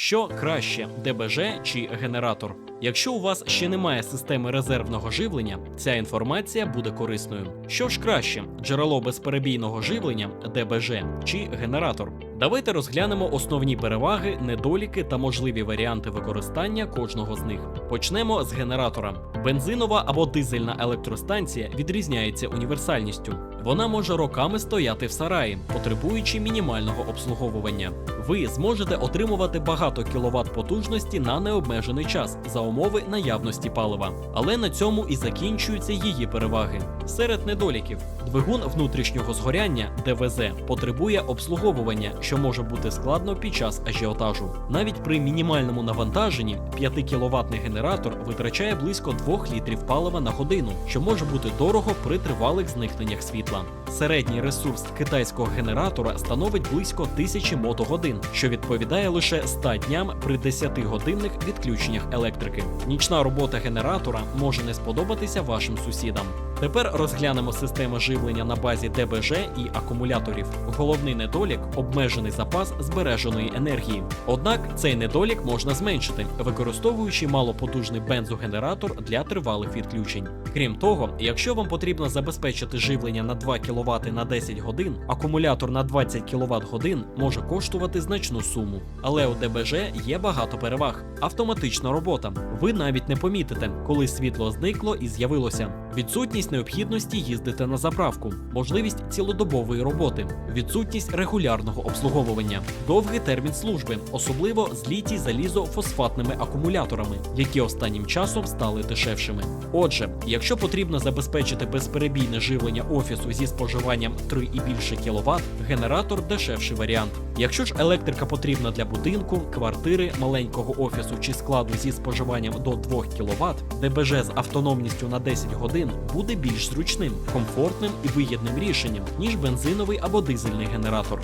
Що краще, ДБЖ чи генератор? Якщо у вас ще немає системи резервного живлення, ця інформація буде корисною. Що ж краще, джерело безперебійного живлення ДБЖ чи генератор? Давайте розглянемо основні переваги, недоліки та можливі варіанти використання кожного з них. Почнемо з генератора. Бензинова або дизельна електростанція відрізняється універсальністю. Вона може роками стояти в сараї, потребуючи мінімального обслуговування. Ви зможете отримувати багато кіловат потужності на необмежений час за умови наявності палива. Але на цьому і закінчуються її переваги. Серед недоліків двигун внутрішнього згоряння ДВЗ потребує обслуговування, що може бути складно під час ажіотажу. Навіть при мінімальному навантаженні 5 кіловатний генератор витрачає близько 2 літрів палива на годину, що може бути дорого при тривалих зникненнях світла. Середній ресурс китайського генератора становить близько тисячі мотогодин, що відповідає лише 100 дням при 10-годинних відключеннях електрики. Нічна робота генератора може не сподобатися вашим сусідам. Тепер розглянемо системи живлення на базі ДБЖ і акумуляторів. Головний недолік обмежений запас збереженої енергії. Однак цей недолік можна зменшити, використовуючи малопотужний бензогенератор для тривалих відключень. Крім того, якщо вам потрібно забезпечити живлення на 2 кВт на 10 годин, акумулятор на 20 кВт годин може коштувати значну суму. Але у ДБЖ є багато переваг. Автоматична робота. Ви навіть не помітите, коли світло зникло і з'явилося. Відсутність необхідності їздити на заправку, можливість цілодобової роботи, відсутність регулярного обслуговування, довгий термін служби, особливо з літій залізофосфатними акумуляторами, які останнім часом стали дешевшими. Отже, якщо потрібно забезпечити безперебійне живлення офісу зі споживанням 3 і більше кВт, генератор дешевший варіант. Якщо ж електрика потрібна для будинку, квартири, маленького офісу чи складу зі споживанням до 2 кВт, ДБЖ з автономністю на 10 годин буде більш зручним, комфортним і вигідним рішенням, ніж бензиновий або дизельний генератор.